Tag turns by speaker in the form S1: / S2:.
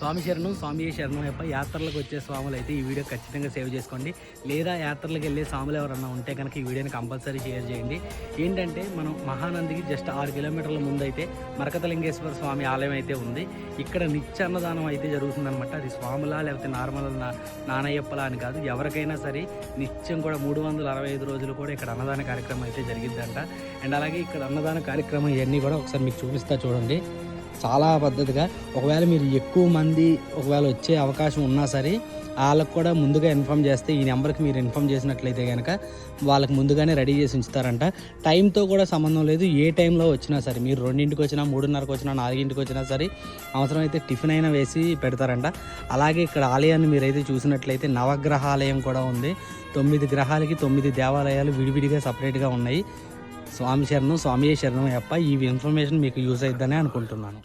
S1: స్వామి శరణం స్వామి శరణం యొక్క యాత్రలకు వచ్చే స్వాములు అయితే ఈ వీడియో ఖచ్చితంగా సేవ్ చేసుకోండి. లేదా యాత్రలకు వెళ్ళే స్వాములు ఎవరన్నా ఉంటే కనుక ఈ వీడియోని కంపల్సరీ షేర్ చేయండి. ఏంటంటే మనం మహానందికి జస్ట్ ఆరు కిలోమీటర్ల ముందు అయితే మరకతలింగేశ్వర స్వామి ఆలయం అయితే ఉంది. ఇక్కడ నిత్య అన్నదానం అయితే జరుగుతుందనమాట అది స్వాములా లేకపోతే నార్మల్ నా నానయ్యప్పలా అని కాదు. ఎవరికైనా సరే నిత్యం కూడా మూడు వందల అరవై ఐదు రోజులు కూడా ఇక్కడ అన్నదాన కార్యక్రమం అయితే జరిగిద్దంట. అండ్ అలాగే ఇక్కడ అన్నదాన కార్యక్రమం ఇవన్నీ కూడా ఒకసారి మీకు చూపిస్తా చూడండి. చాలా పద్ధతిగా. ఒకవేళ మీరు ఎక్కువ మంది ఒకవేళ వచ్చే అవకాశం ఉన్నా సరే వాళ్ళకు కూడా ముందుగా ఇన్ఫామ్ చేస్తే ఈ నెంబర్కి మీరు ఇన్ఫామ్ చేసినట్లయితే కనుక వాళ్ళకి ముందుగానే రెడీ చేసి ఉంచుతారంట. టైంతో కూడా సంబంధం లేదు. ఏ టైంలో వచ్చినా సరే మీరు రెండింటికి వచ్చినా మూడున్నరకు వచ్చినా నాలుగింటికి వచ్చినా సరే అవసరమైతే టిఫిన్ అయినా వేసి పెడతారంట. అలాగే ఇక్కడ ఆలయాన్ని మీరైతే చూసినట్లయితే నవగ్రహాలయం కూడా ఉంది. తొమ్మిది గ్రహాలకి తొమ్మిది దేవాలయాలు విడివిడిగా సపరేట్గా ఉన్నాయి. స్వామి శరణం స్వామి శరణం అప్ప ఈ ఇన్ఫర్మేషన్ మీకు యూజ్ అవుతుందని అనుకుంటున్నాను.